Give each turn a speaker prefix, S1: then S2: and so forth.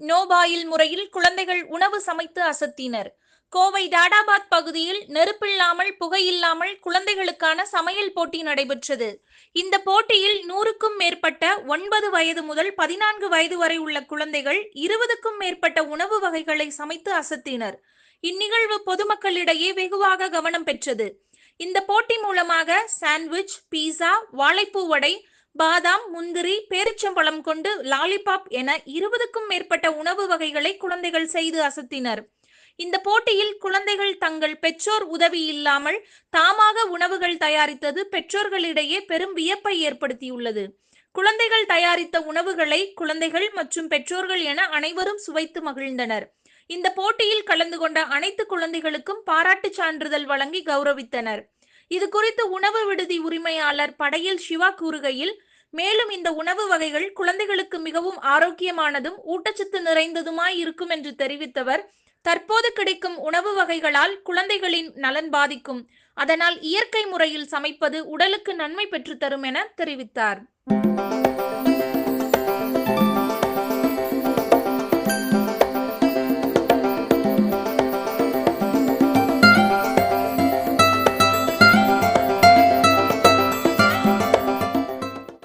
S1: நோபாயில் முறையில் குழந்தைகள் உணவு சமைத்து அசத்தினர். கோவை டாடாபாத் பகுதியில் நெருப்பில்லாமல் புகையில்லாமல் குழந்தைகளுக்கான சமையல் போட்டி நடைபெற்றது. இந்த போட்டியில் நூறுக்கும் மேற்பட்ட ஒன்பது வயது முதல் பதினான்கு வயது வரை உள்ள குழந்தைகள் இருபதுக்கும் மேற்பட்ட உணவு வகைகளை சமைத்து அசத்தினர். இந்நிகழ்வு பொதுமக்களிடையே வெகுவாக கவனம் பெற்றது. இந்த போட்டி மூலமாக சாண்ட்விச் பீஸா வாழைப்பூ வடை பாதாம் முந்திரி பேரிச்சம்பழம் கொண்டு லாலிபாப் என இருபதுக்கும் மேற்பட்ட உணவு வகைகளை குழந்தைகள் செய்து அசத்தினர். இந்த போட்டியில் குழந்தைகள் தங்கள் பெற்றோர் உதவி இல்லாமல் தாமாக உணவுகள் தயாரித்தது பெற்றோர்களிடையே பெரும் வியப்பை ஏற்படுத்தியுள்ளது. குழந்தைகள் தயாரித்த உணவுகளை குழந்தைகள் மற்றும் பெற்றோர்கள் என அனைவரும் சுவைத்து மகிழ்ந்தனர். இந்த போட்டியில் கலந்து கொண்ட அனைத்து குழந்தைகளுக்கும் பாராட்டுச் சான்றிதழ் வழங்கி கௌரவித்தனர். இது குறித்து உணவு விடுதி உரிமையாளர் படையில் சிவா கூறுகையில் மேலும் இந்த உணவு வகைகள் குழந்தைகளுக்கு மிகவும் ஆரோக்கியமானதும் ஊட்டச்சத்து நிறைந்ததுமாய் இருக்கும் என்று தெரிவித்தவர். தற்போது கிடைக்கும் உணவு வகைகளால் குழந்தைகளின் நலன் பாதிக்கும். அதனால் இயற்கை முறையில் சமைப்பது உடலுக்கு நன்மை பெற்றுத்தரும் என தெரிவித்தார்.